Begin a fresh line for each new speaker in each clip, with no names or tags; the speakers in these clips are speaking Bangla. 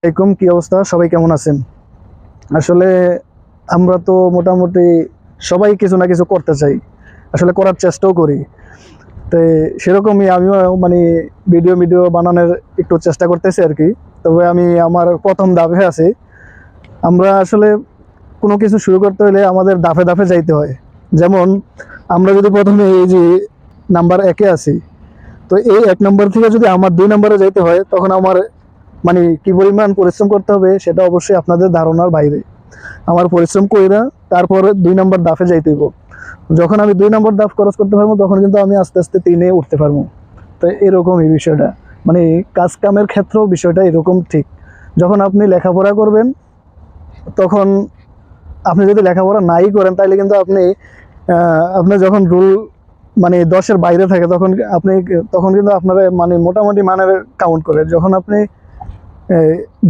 আসসালামাইকুম কি অবস্থা? সবাই কেমন আছেন? আসলে আমরা তো মোটামুটি সবাই কিছু না কিছু করতে চাই। আসলে করার চেষ্টাও করি। তো সেরকমই আমিও মানে ভিডিও ভিডিও বানানোর একটু চেষ্টা করতেছি আর কি। তবে আমি আমার প্রথম দাফে আছি। আমরা আসলে কোনো কিছু শুরু করতে হলে আমাদের দাফে দাফে যাইতে হয়। যেমন, আমরা যদি প্রথমে এই যে নাম্বার একে আছি, তো এই এক নম্বর থেকে যদি আমার দুই নম্বরে যাইতে হয়, তখন আমার মানে কি পরিমাণ পরিশ্রম করতে হবে সেটা অবশ্যই আপনাদের ধারণার বাইরে। আমার পরিশ্রম কইরা তারপরে দুই নম্বর দাফে যাইতে হইব। যখন আমি দুই নম্বর দাফ খরচ করতে পারব তখন কিন্তু আমি আস্তে আস্তে তিনে উঠতে পারব। তো এরকম এই বিষয়টা। মানে কাজ কামের ক্ষেত্রেও বিষয়টা এরকম ঠিক। যখন আপনি লেখাপড়া করবেন তখন আপনি যদি লেখাপড়া নাই করেন তাহলে কিন্তু আপনি আহ, আপনার যখন রুল মানে দশের বাইরে থাকে তখন আপনি তখন কিন্তু আপনার মানে মোটামুটি মানের কাউন্ট করে। যখন আপনি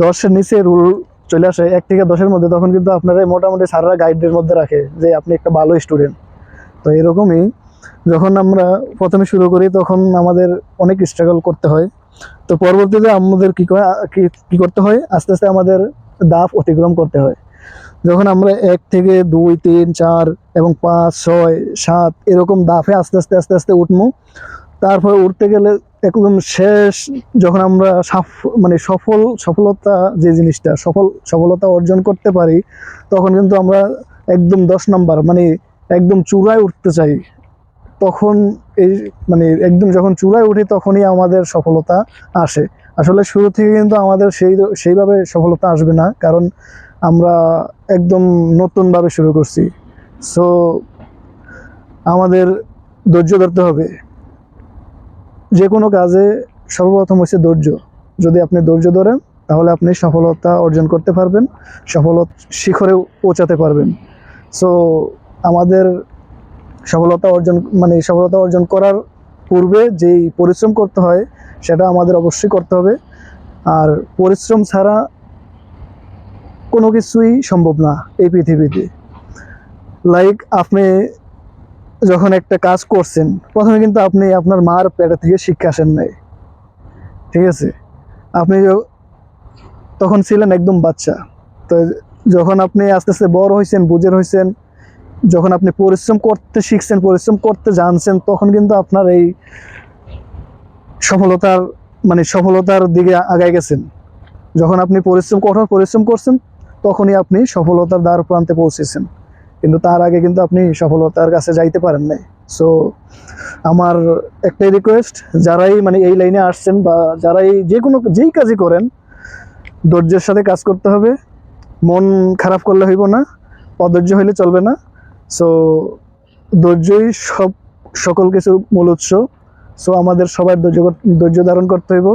দশের নিচে রুল চলে আসে, এক থেকে দশের মধ্যে তখন কিন্তু আপনারা মোটামুটি সারা গাইডের মধ্যে রাখে যে আপনি একটা ভালো স্টুডেন্ট তো এরকমই যখন আমরা প্রথমে শুরু করি তখন আমাদের অনেক স্ট্রাগল করতে হয়। তো পরবর্তীতে আমাদের কী করে কি, কী করতে হয়? আস্তে আস্তে আমাদের দাফ অতিক্রম করতে হয়। যখন আমরা এক থেকে দুই, তিন, চার এবং পাঁচ, ছয়, সাত এরকম দাফে আস্তে আস্তে আস্তে আস্তে উঠবো তারপরে উঠতে গেলে একদম শেষ যখন আমরা মানে সফল, সফলতা যে জিনিসটা, সফল, সফলতা অর্জন করতে পারি, তখন কিন্তু আমরা একদম দশ নাম্বার মানে একদম চূড়ায় উঠতে চাই। তখন এই মানে একদম যখন চূড়ায় উঠি তখনই আমাদের সফলতা আসে। আসলে শুরু থেকে কিন্তু আমাদের সেই, সেইভাবে সফলতা আসবে না, কারণ আমরা একদম নতুনভাবে শুরু করছি। সো আমাদের ধৈর্য ধরতে হবে। যে কোনো কাজে সর্বপ্রথম হচ্ছে ধৈর্য। যদি আপনি ধৈর্য ধরেন, তাহলে আপনি সফলতা অর্জন করতে পারবেন, সফলতা শিখরে পৌঁছাতে পারবেন। সো আমাদের সফলতা অর্জন মানে সফলতা অর্জন করার পূর্বে যেই পরিশ্রম করতে হয়, সেটা আমাদের অবশ্যই করতে হবে। আর পরিশ্রম ছাড়া কোনো কিছুই সম্ভব না এই পৃথিবীতে। লাইক আপনি যখন একটা কাজ করছেন, প্রথমে কিন্তু আপনি আপনার মার পেটে থেকে শিক্ষা আসেন নাই। ঠিক আছে? আপনি তখন ছিলেন একদম বাচ্চা। তো যখন আপনি আস্তে আস্তে বড় হয়েছেন বুঝের হয়েছেন যখন আপনি পরিশ্রম করতে শিখছেন, পরিশ্রম করতে জানছেন, তখন কিন্তু আপনার এই সফলতার মানে সফলতার দিকে আগায় গেছেন। যখন আপনি পরিশ্রম কঠোর পরিশ্রম করছেন, তখনই আপনি সফলতার দ্বার প্রান্তে পৌঁছেছেন। কিন্তু তার আগে কিন্তু আপনি সফলতার কাছে যাইতে পারেন নাই। সো আমার একটাই রিকোয়েস্ট যারাই মানে এই লাইনে আসছেন বা যারাই যে কোনো, যেই কাজই করেন, ধৈর্যের সাথে কাজ করতে হবে। মন খারাপ করলে হইব না, অধৈর্য হইলে চলবে না। সো ধৈর্যই সব, সকল কিছুর মূল উৎস। সো আমাদের সবার ধৈর্য ধৈর্য ধারণ করতে হইব।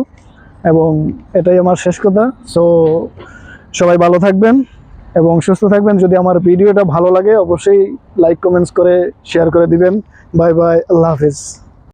এবং এটাই আমার শেষ কথা। সো সবাই ভালো থাকবেন। এবং সুস্থ থাকবেন। যদি আমার ভিডিওটা ভালো লাগে, অবশ্যই লাইক কমেন্টস করে শেয়ার করে দিবেন। বাই বাই আল্লাহ হাফিজ।